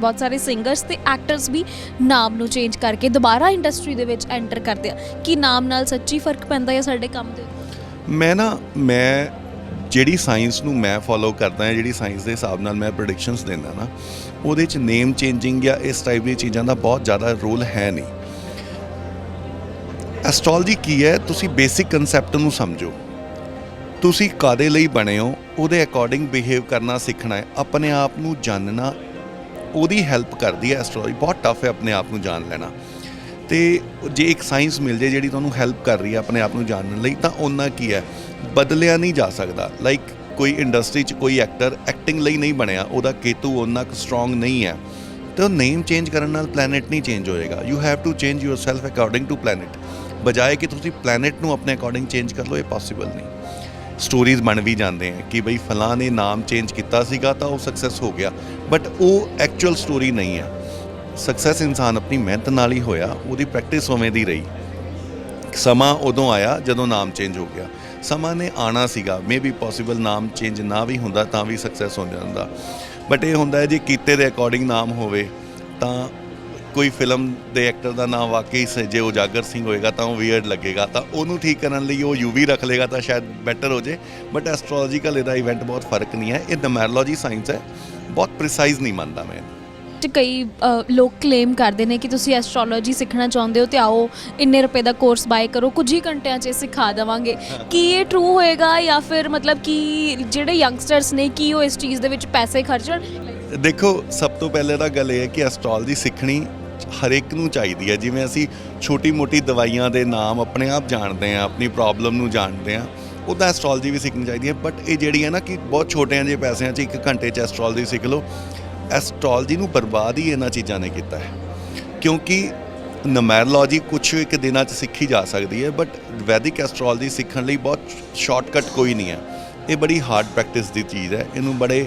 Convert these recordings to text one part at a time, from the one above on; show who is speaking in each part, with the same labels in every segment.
Speaker 1: ਬਹੁਤ ਸਾਰੇ ਸਿੰਗਰਸ ਤੇ ਐਕਟਰਸ ਵੀ ਨਾਮ ਨੂੰ ਚੇਂਜ ਕਰਕੇ ਦੁਬਾਰਾ ਇੰਡਸਟਰੀ ਦੇ ਵਿੱਚ ਐਂਟਰ ਕਰਦੇ ਆ। ਕੀ ਨਾਮ ਨਾਲ ਸੱਚੀ ਫ਼ਰਕ ਪੈਂਦਾ ਹੈ ਸਾਡੇ ਕੰਮ ਦੇ ਉੱਤੇ?
Speaker 2: ਮੈਂ ਨਾ, ਮੈਂ ਜਿਹੜੀ ਸਾਇੰਸ ਨੂੰ ਮੈਂ ਫੋਲੋ ਕਰਦਾ ਹਾਂ ਜਿਹੜੀ ਸਾਇੰਸ ਦੇ ਹਿਸਾਬ ਨਾਲ ਮੈਂ ਪ੍ਰੈਡਿਕਸ਼ਨਸ ਦਿੰਦਾ ਨਾ, ਉਹਦੇ ਚ ਨੇਮ ਚੇਂਜਿੰਗ ਜਾਂ ਇਸ ਟਾਈਪ ਦੀਆਂ ਚੀਜ਼ਾਂ ਦਾ ਬਹੁਤ ਜ਼ਿਆਦਾ ਰੋਲ ਹੈ ਨਹੀਂ। ਐਸਟ੍ਰੋਲੋਜੀ ਕੀ ਹੈ? ਤੁਸੀਂ ਬੇਸਿਕ ਕਨਸੈਪਟ ਨੂੰ ਸਮਝੋ। ਤੁਸੀਂ ਕਾਦੇ ਲਈ ਬਣੇ ਹੋ? ਉਹਦੇ ਅਕੋਰਡਿੰਗ ਬਿਹੇਵ ਕਰਨਾ, ਸਿੱਖਣਾ ਹੈ। ਆਪਣੇ ਆਪ ਨੂੰ ਜਾਣਨਾ ਉਹਦੀ ਹੈਲਪ ਕਰਦੀ ਹੈ ਐਸਟ੍ਰੋਲੋਜੀ ਬਹੁਤ ਟਫ ਹੈ ਆਪਣੇ ਆਪ ਨੂੰ ਜਾਣ ਲੈਣਾ। ਤੇ ਜੇ ਇੱਕ ਸਾਇੰਸ ਮਿਲ ਜੇ ਜਿਹੜੀ ਤੁਹਾਨੂੰ ਹੈਲਪ ਕਰ ਰਹੀ ਹੈ ਆਪਣੇ ਆਪ ਨੂੰ ਜਾਣਨ ਲਈ, ਤਾਂ ਉਹਨਾਂ ਕੀ ਹੈ? ਬਦਲਿਆ ਨਹੀਂ ਜਾ ਸਕਦਾ। ਲਾਈਕ ਕੋਈ ਇੰਡਸਟਰੀ 'ਚ ਕੋਈ ਐਕਟਰ ਐਕਟਿੰਗ ਲਈ ਨਹੀਂ ਬਣਿਆ, ਉਹਦਾ ਕੇਤੂ ਉਹਨਾਂ ਕੁ ਸਟਰੋਂਗ ਨਹੀਂ ਹੈ। ਤੇ ਉਹ ਨੇਮ ਚੇਂਜ ਕਰਨ ਨਾਲ ਪਲੈਨਟ ਨਹੀਂ ਚੇਂਜ ਹੋਏਗਾ। You have to change yourself according to planet ਬਜਾਏ ਕਿ ਤੁਸੀਂ ਪਲੈਨਟ ਨੂੰ ਆਪਣੇ ਅਕੋਰਡਿੰਗ ਚੇਂਜ ਕਰ ਲਓ, ਇਹ ਪੋਸੀਬਲ ਨਹੀਂ। ਸਟੋਰੀਜ਼ ਬਣ ਵੀ ਜਾਂਦੇ ਆ ਕਿ ਬਈ ਫਲਾਂ ਨੇ ਨਾਮ ਚੇਂਜ ਕੀਤਾ ਸੀਗਾ, ਤਾਂ ਉਹ ਸਕਸੈਸ ਹੋ ਗਿਆ। ਬਟ ਉਹ ਐਕਚੁਅਲ ਸਟੋਰੀ ਨਹੀਂ ਹੈ ਸਕਸੈਸ ਇਨਸਾਨ ਆਪਣੀ ਮਿਹਨਤ ਨਾਲ ਹੀ ਹੋਇਆ, ਉਹਦੀ ਪ੍ਰੈਕਟਿਸ ਉਵੇਂ ਦੀ ਰਹੀ। ਸਮਾਂ ਉਦੋਂ ਆਇਆ ਜਦੋਂ ਨਾਮ ਚੇਂਜ ਹੋ ਗਿਆ। ਸਮਾਂ ਨੇ ਆਣਾ ਸੀਗਾ। ਮੇਬੀ ਪੋਸੀਬਲ ਨਾਮ ਚੇਂਜ ਨਾ ਵੀ ਹੁੰਦਾ ਤਾਂ ਵੀ ਸਕਸੈਸ ਹੋ ਜਾਂਦਾ। ਬਟ ਇਹ ਹੁੰਦਾ ਹੈ ਜੇ ਕੀਤੇ ਦੇ ਅਕੋਰਡਿੰਗ ਨਾਮ ਹੋਵੇ, ਤਾਂ ਕੋਈ ਫਿਲਮ ਦੇ ਐਕਟਰ ਦਾ ਨਾਮ ਵਾਕਈ ਜੇ ਉਜਾਗਰ ਸਿੰਘ ਹੋਏਗਾ ਤਾਂ ਉਹ ਵੀਅਰਡ ਲੱਗੇਗਾ। ਤਾਂ ਉਹਨੂੰ ਠੀਕ ਕਰਨ ਲਈ ਉਹ ਯੂਵੀ ਰੱਖ ਲੇਗਾ ਤਾਂ ਸ਼ਾਇਦ ਬੈਟਰ ਹੋ ਜੇ। ਬਟ ਐਸਟ੍ਰੋਲੋਜੀਕਲ ਇਹਦਾ ਇਵੈਂਟ ਬਹੁਤ ਫ਼ਰਕ ਨਹੀਂ ਹੈ। ਇਹ ਨਮੈਰੋਲੋਜੀ ਸਾਇੰਸ ਹੈ। ਬਹੁਤ ਪ੍ਰੀਸਾਈਜ਼ ਨਹੀਂ ਮੰਨਦਾ ਮੈਂ।
Speaker 1: ਤੇ ਕਈ ਅ, ਲੋਕ ਕਲੇਮ ਕਰਦੇ ਨੇ ਕਿ ਤੁਸੀਂ ਐਸਟ੍ਰੋਲੋਜੀ ਸਿੱਖਣਾ ਚਾਹੁੰਦੇ ਹੋ ਤੇ ਆਓ ਇੰਨੇ ਰੁਪਏ ਦਾ ਕੋਰਸ ਬਾਏ ਕਰੋ ਕੁਝ ਹੀ ਘੰਟਿਆਂ 'ਚ ਇਹ ਸਿਖਾ ਦੇਵਾਂਗੇ। ਕੀ ਇਹ ਟਰੂ ਹੋਏਗਾ ਜਾਂ ਫਿਰ ਮਤਲਬ ਕਿ ਜਿਹੜੇ ਯੰਗਸਟਰਸ ਨੇ ਕੀ ਉਹ ਇਸ ਚੀਜ਼ ਦੇ ਵਿੱਚ ਪੈਸੇ ਖਰਚਣ
Speaker 2: ਦੇਖੋ ਸਭ ਤੋਂ ਪਹਿਲੇ ਤਾਂ ਗੱਲ ਇਹ ਹੈ ਕਿ ਐਸਟ੍ਰੋਲੋਜੀ ਸਿੱਖਣੀ ਹਰ ਇੱਕ ਨੂੰ ਚਾਹੀਦੀ ਹੈ। ਜਿਵੇਂ ਅਸੀਂ ਛੋਟੀ-ਮੋਟੀ ਦਵਾਈਆਂ ਦੇ ਨਾਮ ਆਪਣੇ ਆਪ ਜਾਣਦੇ ਹਾਂ ਆਪਣੀ ਪ੍ਰੋਬਲਮ ਨੂੰ ਜਾਣਦੇ ਹਾਂ। ਉਹਦਾ ਐਸਟ੍ਰੋਲੋਜੀ ਵੀ ਸਿੱਖਣੀ ਚਾਹੀਦੀ ਹੈ ਬਟ ਇਹ ਜਿਹੜੀ ਹੈ ਨਾ ਕਿ ਬਹੁਤ ਛੋਟਿਆਂ ਜਿਹੇ ਪੈਸਿਆਂ 'ਚ ਇੱਕ ਘੰਟੇ 'ਚ ਐਸਟ੍ਰੋਲੋਜੀ ਸਿੱਖ ਲਓ ਐਸਟ੍ਰੋਲੋਜੀ ਨੂੰ ਬਰਬਾਦ ਹੀ ਇਹਨਾਂ ਚੀਜ਼ਾਂ ਨੇ ਕੀਤਾ ਹੈ। ਕਿਉਂਕਿ ਨਮੈਰੋਲੋਜੀ ਕੁਝ ਇੱਕ ਦਿਨਾਂ 'ਚ ਸਿੱਖੀ ਜਾ ਸਕਦੀ ਹੈ ਬਟ ਵੈਦਿਕ ਐਸਟ੍ਰੋਲੋਜੀ ਸਿੱਖਣ ਲਈ ਬਹੁਤ ਸ਼ਾਰਟਕਟ ਕੋਈ ਨਹੀਂ ਹੈ। ਇਹ ਬੜੀ ਹਾਰਡ ਪ੍ਰੈਕਟਿਸ ਦੀ ਚੀਜ਼ ਹੈ, ਇਹਨੂੰ ਬੜੇ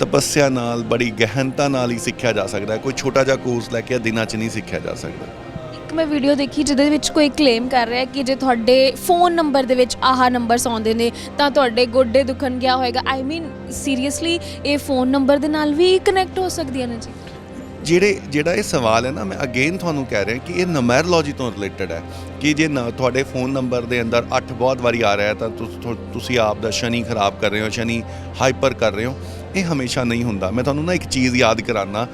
Speaker 2: ਤਪੱਸਿਆ ਨਾਲ, ਬੜੀ ਗਹਿਨਤਾ ਨਾਲ ਹੀ ਸਿੱਖਿਆ ਜਾ ਸਕਦਾ ਹੈ, ਕੋਈ ਛੋਟਾ ਜਿਹਾ ਕੋਰਸ ਲੈ ਕੇ ਦਿਨਾਂ 'ਚ ਨਹੀਂ ਸਿੱਖਿਆ ਜਾ ਸਕਦਾ।
Speaker 1: ਇੱਕ ਮੈਂ ਵੀਡੀਓ ਦੇਖੀ ਜਿਹਦੇ ਵਿੱਚ ਕੋਈ ਕਲੇਮ ਕਰ ਰਿਹਾ ਕਿ ਜੇ ਤੁਹਾਡੇ ਫੋਨ ਨੰਬਰ ਦੇ ਵਿੱਚ ਆਹ ਨੰਬਰਸ ਆਉਂਦੇ ਨੇ, ਤਾਂ ਤੁਹਾਡੇ ਗੋਡੇ ਦੁਖਣ ਗਿਆ ਹੋਏਗਾ। ਆਈ ਮੀਨ ਸੀਰੀਅਸਲੀ ਇਹ ਫੋਨ ਨੰਬਰ ਦੇ ਨਾਲ ਵੀ ਕਨੈਕਟ ਹੋ ਸਕਦੀਆਂ ਨੇ ਜੀ?
Speaker 2: ਜਿਹੜੇ, ਜਿਹੜਾ ਇਹ ਸਵਾਲ ਹੈ ਨਾ, ਮੈਂ ਅਗੇਨ ਤੁਹਾਨੂੰ ਕਹਿ ਰਿਹਾ ਕਿ ਇਹ ਨਮੈਰੋਲੋਜੀ ਤੋਂ ਰਿਲੇਟਡ ਹੈ ਕਿ ਜੇ ਨਾ ਤੁਹਾਡੇ ਫੋਨ ਨੰਬਰ ਦੇ ਅੰਦਰ 8 ਬਹੁਤ ਵਾਰੀ ਆ ਰਿਹਾ ਹੈ, ਤਾਂ ਤੁਸੀਂ ਆਪ ਦਾ ਸ਼ਨੀ ਖਰਾਬ ਕਰ ਰਹੇ ਹੋ, ਸ਼ਨੀ ਹਾਈਪਰ ਕਰ ਰਹੇ ਹੋ। ਇਹ ਹਮੇਸ਼ਾ ਨਹੀਂ ਹੁੰਦਾ। ਮੈਂ ਤੁਹਾਨੂੰ ਨਾ ਇੱਕ ਚੀਜ਼ ਯਾਦ ਕਰਾਨਾ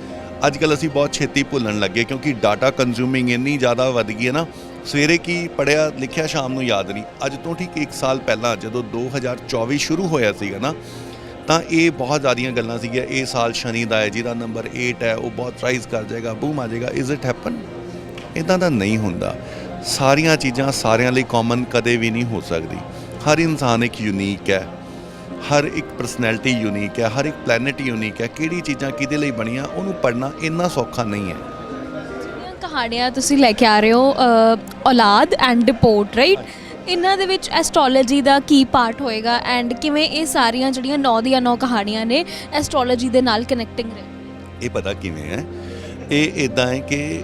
Speaker 2: ਅੱਜ ਕੱਲ ਅਸੀਂ ਬਹੁਤ ਛੇਤੀ ਭੁੱਲਣ ਲੱਗੇ ਕਿਉਂਕਿ ਡਾਟਾ ਕੰਜ਼ਿਊਮਿੰਗ ਇੰਨੀ ਜ਼ਿਆਦਾ ਵੱਧ ਗਈ ਹੈ ਨਾ, ਸਵੇਰੇ ਕੀ ਪੜਿਆ ਲਿਖਿਆ ਸ਼ਾਮ ਨੂੰ ਯਾਦ ਨਹੀਂ। ਅੱਜ ਤੋਂ ਠੀਕ 1 ਸਾਲ ਪਹਿਲਾਂ ਜਦੋਂ 2024 ਸ਼ੁਰੂ ਹੋਇਆ ਸੀਗਾ ਨਾ, ਤਾਂ ਇਹ ਬਹੁਤ ਜ਼ਿਆਦੀਆਂ ਗੱਲਾਂ ਸੀਗੀਆਂ। ਇਹ ਸਾਲ ਸ਼ਨੀ ਦਾ ਹੈ, ਜਿਹਦਾ ਨੰਬਰ 8 ਹੈ, ਉਹ ਬਹੁਤ ਰਾਈਜ਼ ਕਰ ਜਾਏਗਾ ਬੂਮ ਆ ਜਾਏਗਾ। ਇਜ਼ ਇਟ ਹੈਪਨ ਇਦਾਂ ਦਾ ਨਹੀਂ ਹੁੰਦਾ। ਸਾਰੀਆਂ ਚੀਜ਼ਾਂ ਸਾਰਿਆਂ ਲਈ ਕਾਮਨ ਕਦੇ ਵੀ ਨਹੀਂ ਹੋ ਸਕਦੀ। ਹਰ ਇਨਸਾਨ ਇੱਕ ਯੂਨੀਕ ਹੈ। ਹਰ ਇੱਕ ਪਰਸਨੈਲਿਟੀ ਯੂਨੀਕ ਹੈ ਹਰ ਇੱਕ ਪਲੈਨਟ ਯੂਨੀਕ ਹੈ ਕਿਹੜੀ ਚੀਜ਼ਾਂ ਕਿਹਦੇ ਲਈ ਬਣੀਆਂ ਉਹਨੂੰ ਪੜਨਾ ਇੰਨਾ ਸੌਖਾ ਨਹੀਂ ਹੈ।
Speaker 1: ਕਹਾਣੀਆਂ ਤੁਸੀਂ ਲੈ ਕੇ ਆ ਰਹੇ ਹੋ ਔਲਾਦ ਐਂਡ ਰਿਪੋਰਟ ਰਾਈਟ ਇਹਨਾਂ ਦੇ ਵਿੱਚ ਐਸਟ੍ਰੋਲੋਜੀ ਦਾ ਕੀ ਪਾਰਟ ਹੋਏਗਾ ਐਂਡ ਕਿਵੇਂ ਇਹ ਸਾਰੀਆਂ ਜਿਹੜੀਆਂ 9 ਦੀਆਂ 9 ਕਹਾਣੀਆਂ ਨੇ ਐਸਟ੍ਰੋਲੋਜੀ ਦੇ ਨਾਲ ਕਨੈਕਟਿੰਗ ਨੇ?
Speaker 2: ਇਹ ਪਤਾ ਕਿਵੇਂ ਹੈ? ਇਹ ਇਦਾਂ ਹੈ ਕਿ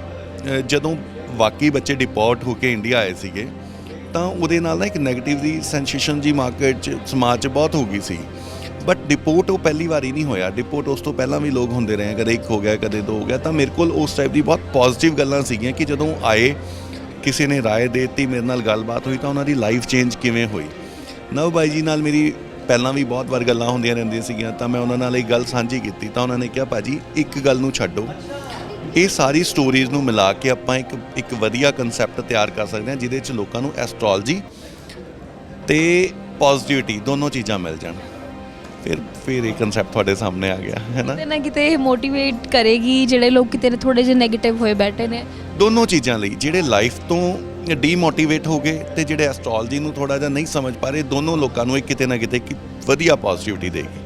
Speaker 2: ਜਦੋਂ ਵਾਕਈ ਬੱਚੇ ਡਿਪੋਰਟ ਹੋ ਕੇ ਇੰਡੀਆ ਆਏ ਸੀਗੇ ਤਾਂ ਉਹਦੇ ਨਾਲ ਨਾ ਇੱਕ 네ਗੇਟਿਵ ਦੀ ਸੈਂਸੇਸ਼ਨ ਜੀ ਮਾਰਕੀਟ 'ਚ, ਸਮਾਜ 'ਚ ਬਹੁਤ ਹੋ ਗਈ ਸੀ। ਬਟ ਡਿਪੋਰਟ ਉਹ ਪਹਿਲੀ ਵਾਰੀ ਨਹੀਂ ਹੋਇਆ। ਡਿਪੋਰਟ ਉਸ ਤੋਂ ਪਹਿਲਾਂ ਵੀ ਲੋਕ ਹੁੰਦੇ ਰਹੇ। ਕਦੇ ਇੱਕ ਹੋ ਗਿਆ, ਕਦੇ ਦੋ ਹੋ ਗਿਆ। ਤਾਂ ਮੇਰੇ ਕੋਲ ਉਸ ਟਾਈਪ ਦੀ ਬਹੁਤ ਪੋਜ਼ਿਟਿਵ ਗੱਲਾਂ ਸੀਗੀਆਂ ਕਿ ਜਦੋਂ ਆਏ, ਕਿਸੇ ਨੇ ਰਾਏ ਦੇ ਦਿੱਤੀ, ਮੇਰੇ ਨਾਲ ਗੱਲਬਾਤ ਹੋਈ, ਤਾਂ ਉਹਨਾਂ ਦੀ ਲਾਈਫ ਚੇਂਜ ਕਿਵੇਂ ਹੋਈ? ਨਵ ਬਾਈ ਜੀ ਨਾਲ ਮੇਰੀ ਪਹਿਲਾਂ ਵੀ ਬਹੁਤ ਵਾਰ ਗੱਲਾਂ ਹੁੰਦੀਆਂ ਰਹਿੰਦੀਆਂ ਸੀਗੀਆਂ, ਤਾਂ ਮੈਂ ਉਹਨਾਂ ਨਾਲ ਇਹ ਗੱਲ ਸਾਂਝੀ ਕੀਤੀ। ਤਾਂ ਉਹਨਾਂ ਨੇ ਕਿਹਾ ਭਾਜੀ ਇੱਕ ਗੱਲ ਨੂੰ ਛੱਡੋ। ਇਹ ਸਾਰੀ ਸਟੋਰੀਜ਼ ਨੂੰ ਮਿਲਾ ਕੇ ਆਪਾਂ ਇੱਕ ਇੱਕ ਵਧੀਆ ਕਨਸੈਪਟ ਤਿਆਰ ਕਰ ਸਕਦੇ ਹਾਂ ਜਿਹਦੇ ਵਿੱਚ ਲੋਕਾਂ ਨੂੰ ਐਸਟ੍ਰੋਲੋਜੀ ਤੇ ਪੋਜ਼ਿਟਿਵਿਟੀ ਦੋਨੋਂ ਚੀਜ਼ਾਂ ਮਿਲ ਜਾਣ। ਫਿਰ ਫਿਰ ਇਹ ਕਨਸੈਪਟ ਤੁਹਾਡੇ ਸਾਹਮਣੇ ਆ ਗਿਆ ਹੈ ਨਾ?
Speaker 1: ਕਿਤੇ ਨਾ ਕਿਤੇ ਇਹ ਮੋਟੀਵੇਟ ਕਰੇਗੀ ਜਿਹੜੇ ਲੋਕ ਕਿਤੇ ਥੋੜੇ ਜਿਹੇ 네ਗੇਟਿਵ ਹੋਏ ਬੈਠੇ ਨੇ।
Speaker 2: ਦੋਨੋਂ ਚੀਜ਼ਾਂ ਲਈ ਜਿਹੜੇ ਲਾਈਫ ਤੋਂ ਡੀਮੋਟੀਵੇਟ ਹੋ ਗਏ ਤੇ ਜਿਹੜੇ ਐਸਟ੍ਰੋਲੋਜੀ ਨੂੰ ਥੋੜਾ ਜਿਹਾ ਨਹੀਂ ਸਮਝ ਪਾ ਰਹੇ ਦੋਨੋਂ ਲੋਕਾਂ ਨੂੰ ਇਹ ਕਿਤੇ ਨਾ ਕਿਤੇ ਵਧੀਆ ਪੋਜ਼ਿਟਿਵਿਟੀ ਦੇਗੀ।